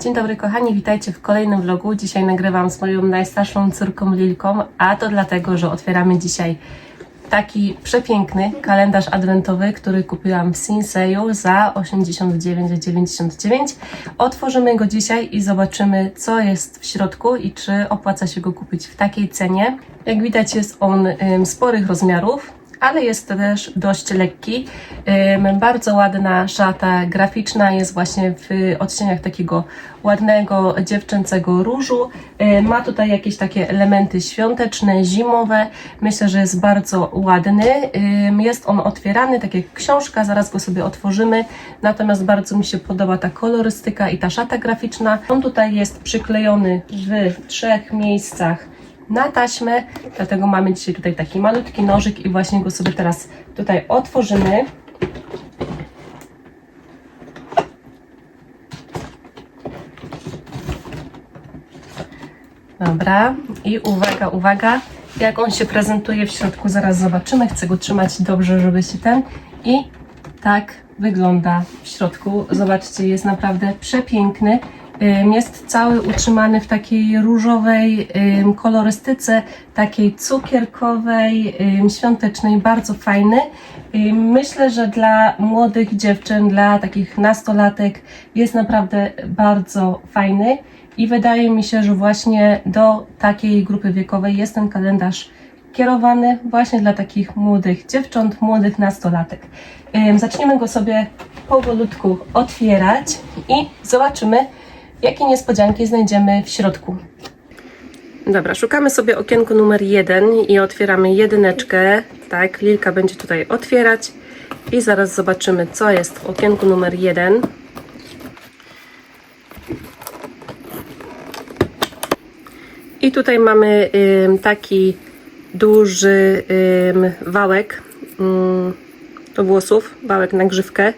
Dzień dobry kochani, witajcie w kolejnym vlogu. Dzisiaj nagrywam z moją najstarszą córką Lilką, a to dlatego, że otwieramy dzisiaj taki przepiękny kalendarz adwentowy, który kupiłam w Sinseju za 89,99. Otworzymy go dzisiaj i zobaczymy, co jest w środku i czy opłaca się go kupić w takiej cenie. Jak widać, jest on sporych rozmiarów, ale jest też dość lekki. Bardzo ładna szata graficzna jest właśnie w odcieniach takiego ładnego dziewczęcego różu. Ma tutaj jakieś takie elementy świąteczne, zimowe. Myślę, że jest bardzo ładny. Jest on otwierany, tak jak książka, zaraz go sobie otworzymy. Natomiast bardzo mi się podoba ta kolorystyka i ta szata graficzna. On tutaj jest przyklejony w trzech miejscach na taśmę, dlatego mamy dzisiaj tutaj taki malutki nożyk i właśnie go sobie teraz tutaj otworzymy. Dobra, i uwaga, uwaga, jak on się prezentuje w środku, zaraz zobaczymy. Chcę go trzymać dobrze, żeby się ten. I tak wygląda w środku. Zobaczcie, jest naprawdę przepiękny. Jest cały utrzymany w takiej różowej kolorystyce, takiej cukierkowej, świątecznej, bardzo fajny. Myślę, że dla młodych dziewczyn, dla takich nastolatek jest naprawdę bardzo fajny i wydaje mi się, że właśnie do takiej grupy wiekowej jest ten kalendarz kierowany właśnie dla takich młodych dziewcząt, młodych nastolatek. Zaczniemy go sobie powolutku otwierać i zobaczymy, jakie niespodzianki znajdziemy w środku. Dobra, szukamy sobie okienko numer jeden i otwieramy jedyneczkę. Tak, Lilka będzie tutaj otwierać i zaraz zobaczymy, co jest w okienku numer jeden. I tutaj mamy ym, taki duży ym, wałek ym, do włosów, wałek na grzywkę.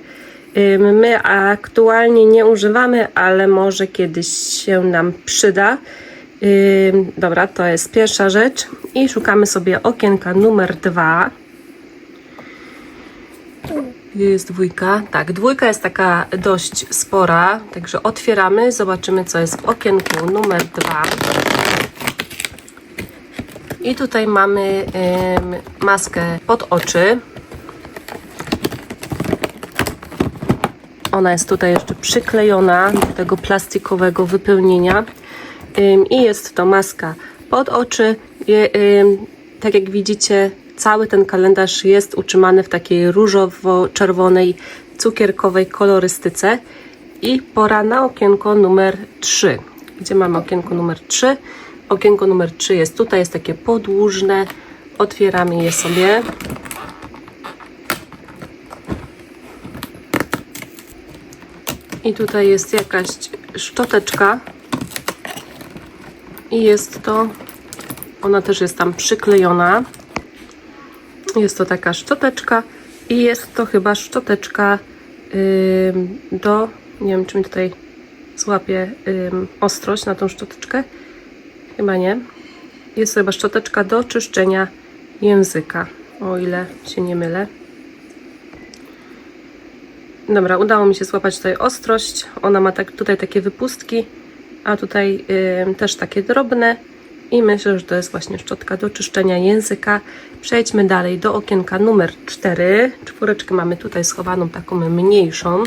My aktualnie nie używamy, ale może kiedyś się nam przyda. Dobra, to jest pierwsza rzecz. I szukamy sobie okienka numer dwa. Jest dwójka? Tak, dwójka jest taka dość spora, także otwieramy, zobaczymy co jest w okienku numer dwa. I tutaj mamy maskę pod oczy. Ona jest tutaj jeszcze przyklejona do tego plastikowego wypełnienia. I jest to maska pod oczy. Tak jak widzicie, cały ten kalendarz jest utrzymany w takiej różowo-czerwonej, cukierkowej kolorystyce. I pora na okienko numer 3. Gdzie mamy okienko numer 3? Okienko numer 3 jest tutaj, jest takie podłużne. Otwieramy je sobie. I tutaj jest jakaś szczoteczka. I jest to, ona też jest tam przyklejona. Jest to taka szczoteczka i jest to chyba szczoteczka ym, do, nie wiem czy mi tutaj złapie ym, ostrość na tą szczoteczkę. Chyba nie. Jest to chyba szczoteczka do czyszczenia języka, o ile się nie mylę. Dobra, udało mi się złapać tutaj ostrość. Ona ma tak, tutaj takie wypustki, a tutaj ym, też takie drobne. I myślę, że to jest właśnie szczotka do czyszczenia języka. Przejdźmy dalej do okienka numer 4. Czwóreczkę mamy tutaj schowaną taką mniejszą.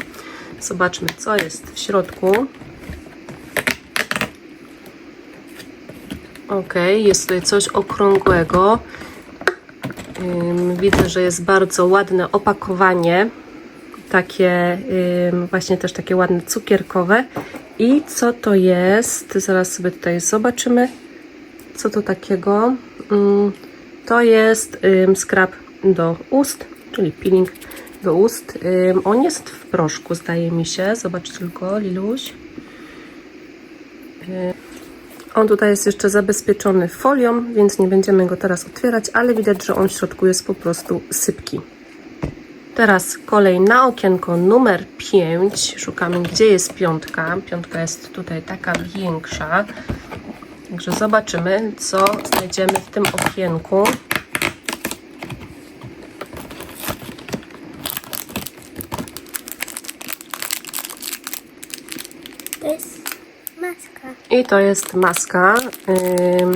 Zobaczmy, co jest w środku. Ok, jest tutaj coś okrągłego. Widzę, że jest bardzo ładne opakowanie. Takie właśnie też takie ładne cukierkowe. I co to jest? Zaraz sobie tutaj zobaczymy. Co to takiego? Ym, to jest skrab do ust, czyli peeling do ust. On jest w proszku, zdaje mi się. Zobacz tylko, Liluś. On tutaj jest jeszcze zabezpieczony folią, więc nie będziemy go teraz otwierać, ale widać, że on w środku jest po prostu sypki. Teraz kolej na okienko numer 5. Szukamy, gdzie jest piątka. Piątka jest tutaj taka większa. Także zobaczymy, co znajdziemy w tym okienku. To jest Maska. I to jest maska. ym,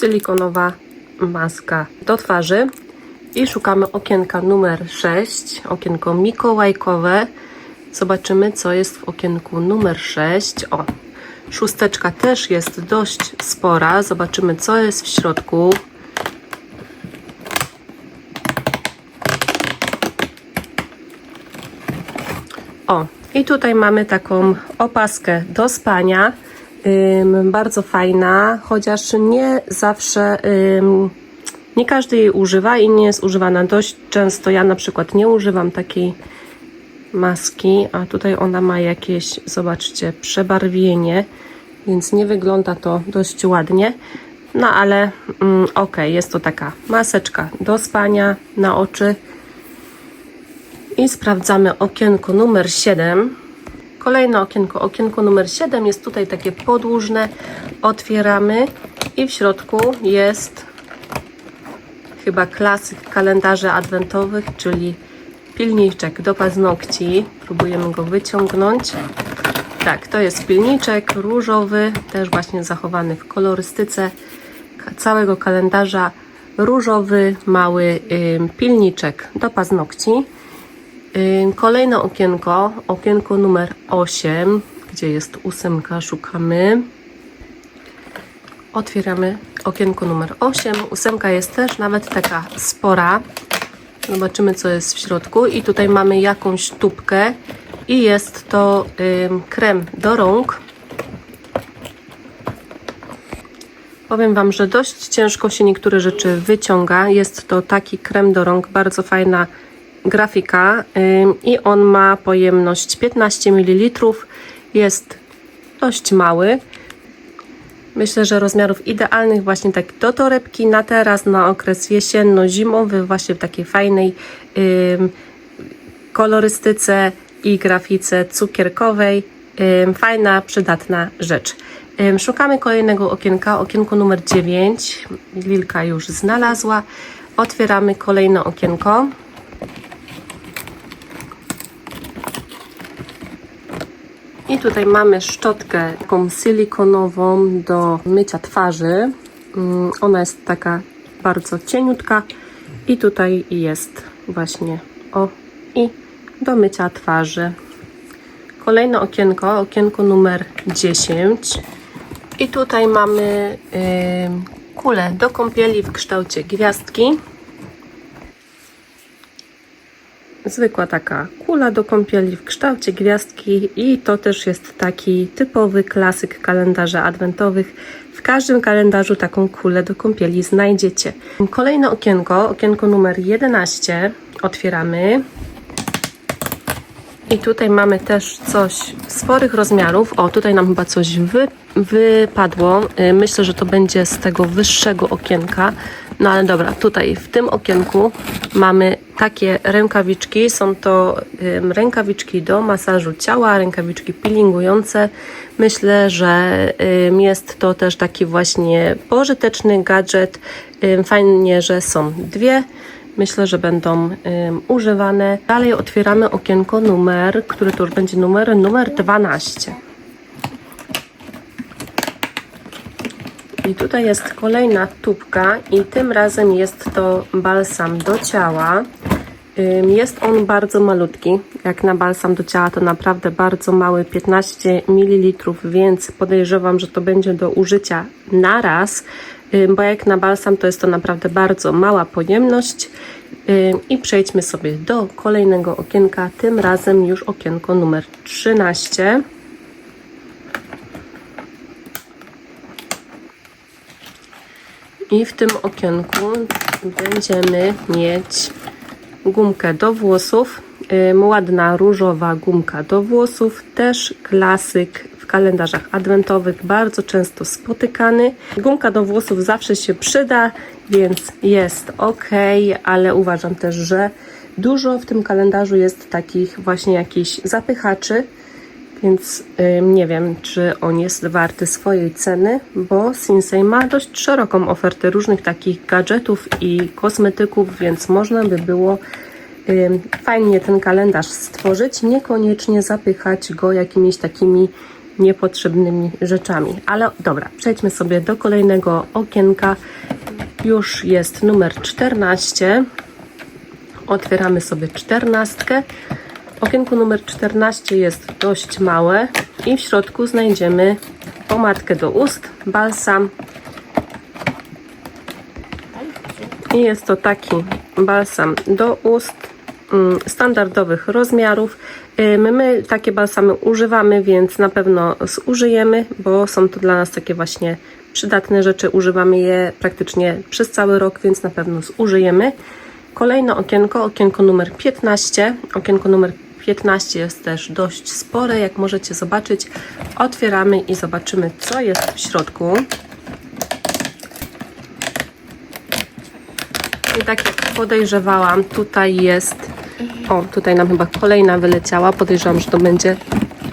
silikonowa maska do twarzy. I szukamy okienka numer 6, okienko mikołajkowe. Zobaczymy, co jest w okienku numer 6. O, szósteczka też jest dość spora. Zobaczymy, co jest w środku. O, i tutaj mamy taką opaskę do spania. Ym, bardzo fajna, chociaż nie zawsze, ym, nie każdy jej używa i nie jest używana dość często. Ja na przykład nie używam takiej maski, a tutaj ona ma jakieś, zobaczcie, przebarwienie, więc nie wygląda to dość ładnie. No ale mm, ok, jest to taka maseczka do spania na oczy. I sprawdzamy okienko numer 7. Kolejne okienko, okienko numer 7 jest tutaj takie podłużne. Otwieramy i w środku jest chyba klasyk kalendarzy adwentowych, czyli pilniczek do paznokci. Próbujemy go wyciągnąć. Tak, to jest pilniczek różowy, też właśnie zachowany w kolorystyce całego kalendarza. Różowy, mały pilniczek do paznokci. Kolejne okienko, okienko numer 8, gdzie jest ósemka, szukamy. Otwieramy okienko numer 8. Ósemka jest też nawet taka spora. Zobaczymy, co jest w środku. I tutaj mamy jakąś tubkę i jest to ym, krem do rąk. Powiem Wam, że dość ciężko się niektóre rzeczy wyciąga. Jest to taki krem do rąk, bardzo fajna grafika i on ma pojemność 15 ml. Jest dość mały. Myślę, że rozmiarów idealnych właśnie tak do torebki na teraz, na okres jesienno-zimowy, właśnie w takiej fajnej ym, kolorystyce i grafice cukierkowej. Ym, fajna, przydatna rzecz. Ym, szukamy kolejnego okienka, okienko numer 9. Lilka już znalazła. Otwieramy kolejne okienko. Tutaj mamy szczotkę taką silikonową do mycia twarzy. Mm, Ona jest taka bardzo cieniutka i tutaj jest właśnie o i do mycia twarzy. Kolejne okienko, okienko numer 10. I tutaj mamy ym, kulę do kąpieli w kształcie gwiazdki. Zwykła taka kula do kąpieli w kształcie gwiazdki i to też jest taki typowy klasyk kalendarzy adwentowych. W każdym kalendarzu taką kulę do kąpieli znajdziecie. Kolejne okienko, okienko numer 11. Otwieramy. I tutaj mamy też coś sporych rozmiarów. O, tutaj nam chyba coś wy, wypadło. Y, Myślę, że to będzie z tego wyższego okienka. No ale dobra, tutaj w tym okienku mamy takie rękawiczki. Są to ym, rękawiczki do masażu ciała, rękawiczki peelingujące. Myślę, że ym, jest to też taki właśnie pożyteczny gadżet. Ym, Fajnie, że są dwie. Myślę, że będą ym, używane. Dalej otwieramy okienko numer, który to już będzie numer, numer 12. I tutaj jest kolejna tubka i tym razem jest to balsam do ciała. Jest on bardzo malutki. Jak na balsam do ciała to naprawdę bardzo mały, 15 ml, więc podejrzewam, że to będzie do użycia na raz, bo jak na balsam to jest to naprawdę bardzo mała pojemność. I przejdźmy sobie do kolejnego okienka, tym razem już okienko numer 13. I w tym okienku będziemy mieć gumkę do włosów. Ładna różowa gumka do włosów, też klasyk w kalendarzach adwentowych, bardzo często spotykany. Gumka do włosów zawsze się przyda, więc jest ok, ale uważam też, że dużo w tym kalendarzu jest takich właśnie jakichś zapychaczy, więc ym, nie wiem, czy on jest warty swojej ceny, bo Sinsei ma dość szeroką ofertę różnych takich gadżetów i kosmetyków, więc można by było ym, fajnie ten kalendarz stworzyć, niekoniecznie zapychać go jakimiś takimi niepotrzebnymi rzeczami. Ale dobra, przejdźmy sobie do kolejnego okienka. Już jest numer 14. Otwieramy sobie czternastkę. Okienko numer 14 jest dość małe i w środku znajdziemy pomadkę do ust, balsam. I jest to taki balsam do ust mm, standardowych rozmiarów. Ym, My takie balsamy używamy, więc na pewno zużyjemy, bo są to dla nas takie właśnie przydatne rzeczy. Używamy je praktycznie przez cały rok, więc na pewno zużyjemy. Kolejne okienko, okienko numer 15. Okienko numer 15 jest też dość spore, jak możecie zobaczyć. Otwieramy i zobaczymy, co jest w środku. I tak jak podejrzewałam, tutaj jest. O, tutaj nam chyba kolejna wyleciała. Podejrzewam, że to będzie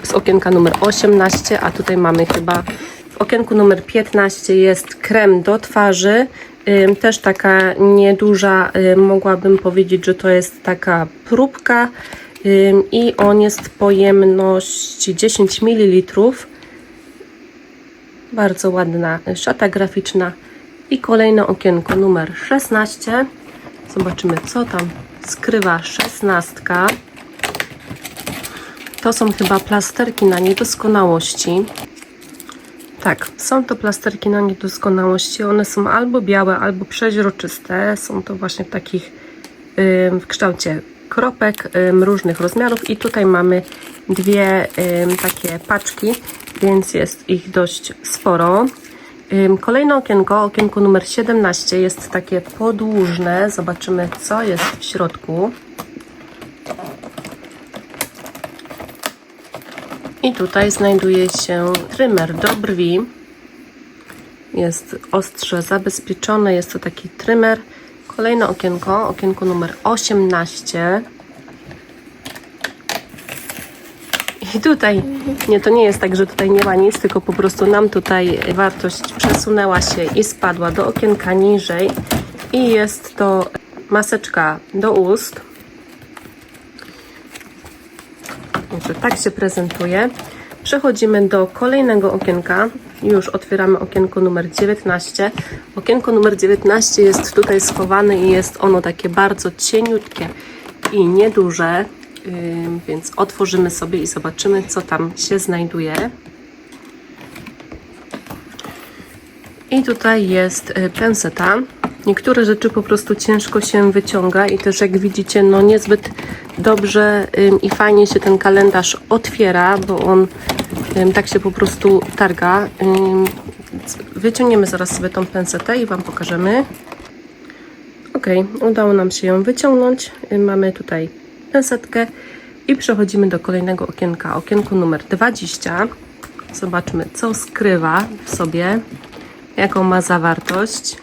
z okienka numer 18, a tutaj mamy chyba w okienku numer 15 jest krem do twarzy. Też taka nieduża, ym, mogłabym powiedzieć, że to jest taka próbka i on jest pojemność 10 ml. Bardzo ładna szata graficzna. I kolejne okienko numer 16. Zobaczymy, co tam skrywa szesnastka. To są chyba plasterki na niedoskonałości. Tak, są to plasterki na niedoskonałości. One są albo białe, albo przeźroczyste. Są to właśnie w takich w kształcie kropek różnych rozmiarów. I tutaj mamy dwie takie paczki, więc jest ich dość sporo. Kolejne okienko, okienko numer 17 jest takie podłużne. Zobaczymy, co jest w środku. I tutaj znajduje się trymer do brwi. Jest ostrze zabezpieczone, jest to taki trymer. Kolejne okienko, okienko numer 18. I tutaj, nie, to nie jest tak, że tutaj nie ma nic, tylko po prostu nam tutaj wartość przesunęła się i spadła do okienka niżej. I jest to maseczka do ust. Także tak się prezentuje. Przechodzimy do kolejnego okienka. Już otwieramy okienko numer 19. Okienko numer 19 jest tutaj schowane i jest ono takie bardzo cieniutkie i nieduże. Więc otworzymy sobie i zobaczymy, co tam się znajduje. I tutaj jest y, penseta. Niektóre rzeczy po prostu ciężko się wyciąga i też jak widzicie, no niezbyt dobrze i fajnie się ten kalendarz otwiera, bo on tak się po prostu targa. Wyciągniemy zaraz sobie tą pensetę i Wam pokażemy. Ok, udało nam się ją wyciągnąć. Mamy tutaj pensetkę i przechodzimy do kolejnego okienka. Okienko numer 20. Zobaczmy, co skrywa w sobie, jaką ma zawartość.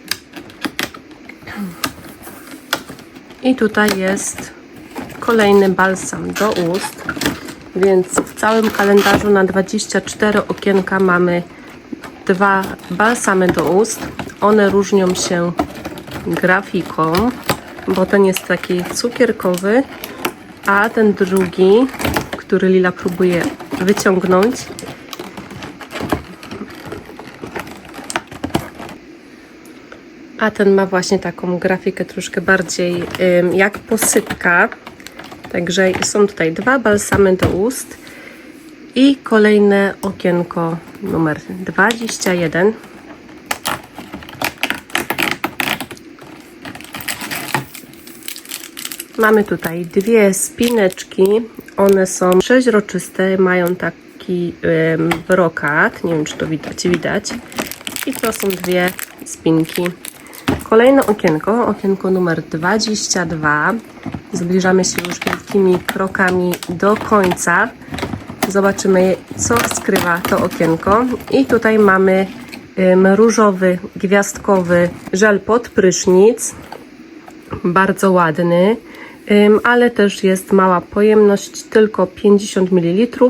I tutaj jest kolejny balsam do ust. Więc w całym kalendarzu na 24 okienka mamy dwa balsamy do ust. One różnią się grafiką, bo ten jest taki cukierkowy, a ten drugi, który Lila próbuje wyciągnąć, a ten ma właśnie taką grafikę troszkę bardziej jak posypka. Także są tutaj dwa balsamy do ust i kolejne okienko numer 21. Mamy tutaj dwie spineczki. One są przeźroczyste, mają taki brokat. Nie wiem, czy to widać. Widać. I to są dwie spinki. Kolejne okienko, okienko numer 22. Zbliżamy się już wielkimi krokami do końca. Zobaczymy, co skrywa to okienko. I tutaj mamy różowy, gwiazdkowy żel pod prysznic bardzo ładny, ale też jest mała pojemność, tylko 50 ml,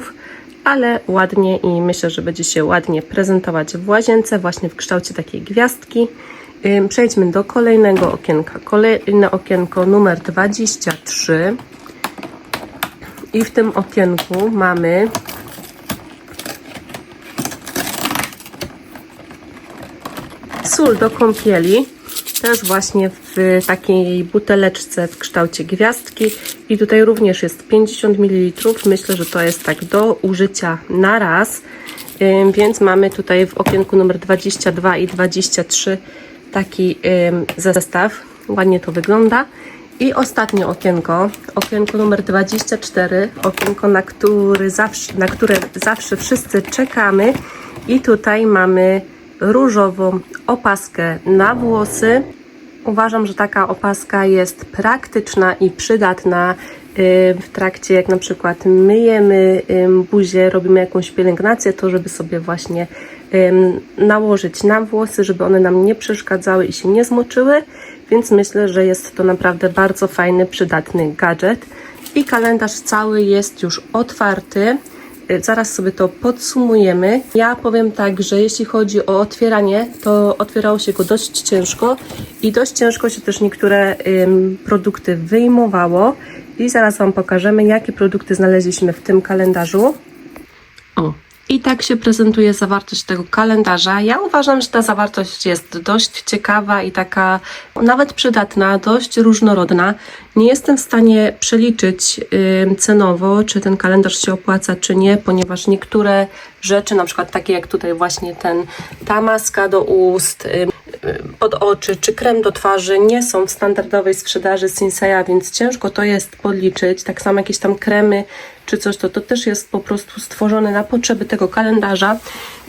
ale ładnie i myślę, że będzie się ładnie prezentować w łazience, właśnie w kształcie takiej gwiazdki. Przejdźmy do kolejnego okienka. Kolejne okienko numer 23. I w tym okienku mamy sól do kąpieli. Też właśnie w takiej buteleczce w kształcie gwiazdki. I tutaj również jest 50 ml. Myślę, że to jest tak do użycia na raz. Więc mamy tutaj w okienku numer 22 i 23 taki zestaw. Ładnie to wygląda. I ostatnie okienko, okienko numer 24, okienko, na, który zawsze, na które zawsze wszyscy czekamy. I tutaj mamy różową opaskę na włosy. Uważam, że taka opaska jest praktyczna i przydatna w trakcie, jak na przykład myjemy buzię, robimy jakąś pielęgnację, to żeby sobie właśnie nałożyć na włosy, żeby one nam nie przeszkadzały i się nie zmoczyły. Więc myślę, że jest to naprawdę bardzo fajny, przydatny gadżet. I kalendarz cały jest już otwarty. Y, Zaraz sobie to podsumujemy. Ja powiem tak, że jeśli chodzi o otwieranie, to otwierało się go dość ciężko i dość ciężko się też niektóre ym, produkty wyjmowało. I zaraz Wam pokażemy, jakie produkty znaleźliśmy w tym kalendarzu. O, i tak się prezentuje zawartość tego kalendarza. Ja uważam, że ta zawartość jest dość ciekawa i taka nawet przydatna, dość różnorodna. Nie jestem w stanie przeliczyć ym, cenowo, czy ten kalendarz się opłaca, czy nie, ponieważ niektóre rzeczy, na przykład takie jak tutaj właśnie ten, ta maska do ust, ym, pod oczy czy krem do twarzy nie są w standardowej sprzedaży Sinseya, więc ciężko to jest podliczyć. Tak samo jakieś tam kremy czy coś, to to też jest po prostu stworzone na potrzeby tego kalendarza,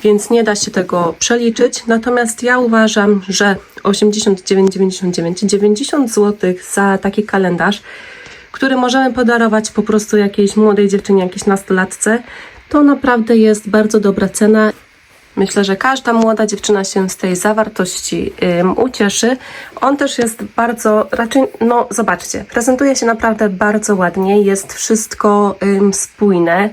więc nie da się tego przeliczyć. Natomiast ja uważam, że 89,99 90 zł za taki kalendarz, który możemy podarować po prostu jakiejś młodej dziewczynie, jakiejś nastolatce, to naprawdę jest bardzo dobra cena. Myślę, że każda młoda dziewczyna się z tej zawartości ucieszy. On też jest bardzo, raczej, no zobaczcie, prezentuje się naprawdę bardzo ładnie, jest wszystko spójne,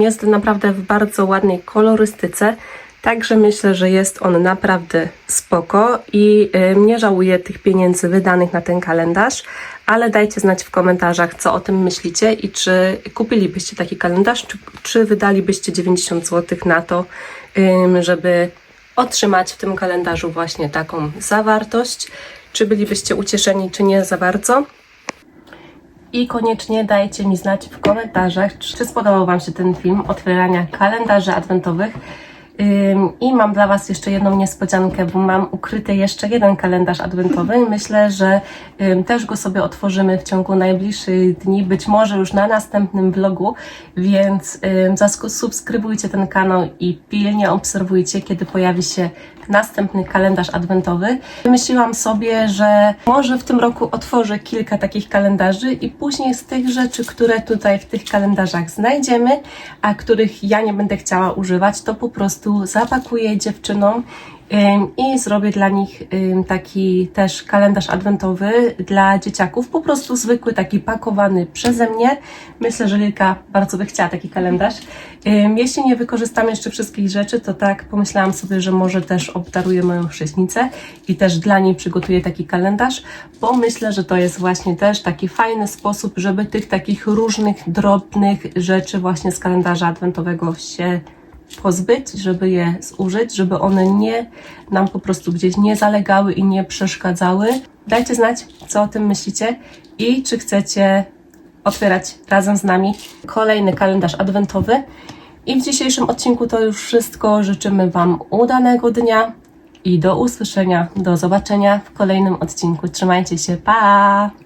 jest naprawdę w bardzo ładnej kolorystyce. Także myślę, że jest on naprawdę spoko i nie żałuję tych pieniędzy wydanych na ten kalendarz, ale dajcie znać w komentarzach, co o tym myślicie i czy kupilibyście taki kalendarz, czy, czy wydalibyście 90 zł na to, żeby otrzymać w tym kalendarzu właśnie taką zawartość. Czy bylibyście ucieszeni, czy nie za bardzo. I koniecznie dajcie mi znać w komentarzach, czy spodobał Wam się ten film otwierania kalendarzy adwentowych. I mam dla Was jeszcze jedną niespodziankę, bo mam ukryty jeszcze jeden kalendarz adwentowy. Myślę, że też go sobie otworzymy w ciągu najbliższych dni, być może już na następnym vlogu, więc zasubskrybujcie ten kanał i pilnie obserwujcie, kiedy pojawi się następny kalendarz adwentowy. Wymyśliłam sobie, że może w tym roku otworzę kilka takich kalendarzy i później z tych rzeczy, które tutaj w tych kalendarzach znajdziemy, a których ja nie będę chciała używać, to po prostu zapakuję dziewczynom i zrobię dla nich taki też kalendarz adwentowy dla dzieciaków, po prostu zwykły, taki pakowany przeze mnie. Myślę, że Lilka bardzo by chciała taki kalendarz. Jeśli nie wykorzystam jeszcze wszystkich rzeczy, to tak pomyślałam sobie, że może też obdaruję moją chrześnicę i też dla niej przygotuję taki kalendarz, bo myślę, że to jest właśnie też taki fajny sposób, żeby tych takich różnych, drobnych rzeczy właśnie z kalendarza adwentowego się pozbyć, żeby je zużyć, żeby one nie nam po prostu gdzieś nie zalegały i nie przeszkadzały. Dajcie znać, co o tym myślicie i czy chcecie otwierać razem z nami kolejny kalendarz adwentowy. I w dzisiejszym odcinku to już wszystko. Życzymy Wam udanego dnia i do usłyszenia, do zobaczenia w kolejnym odcinku. Trzymajcie się, pa!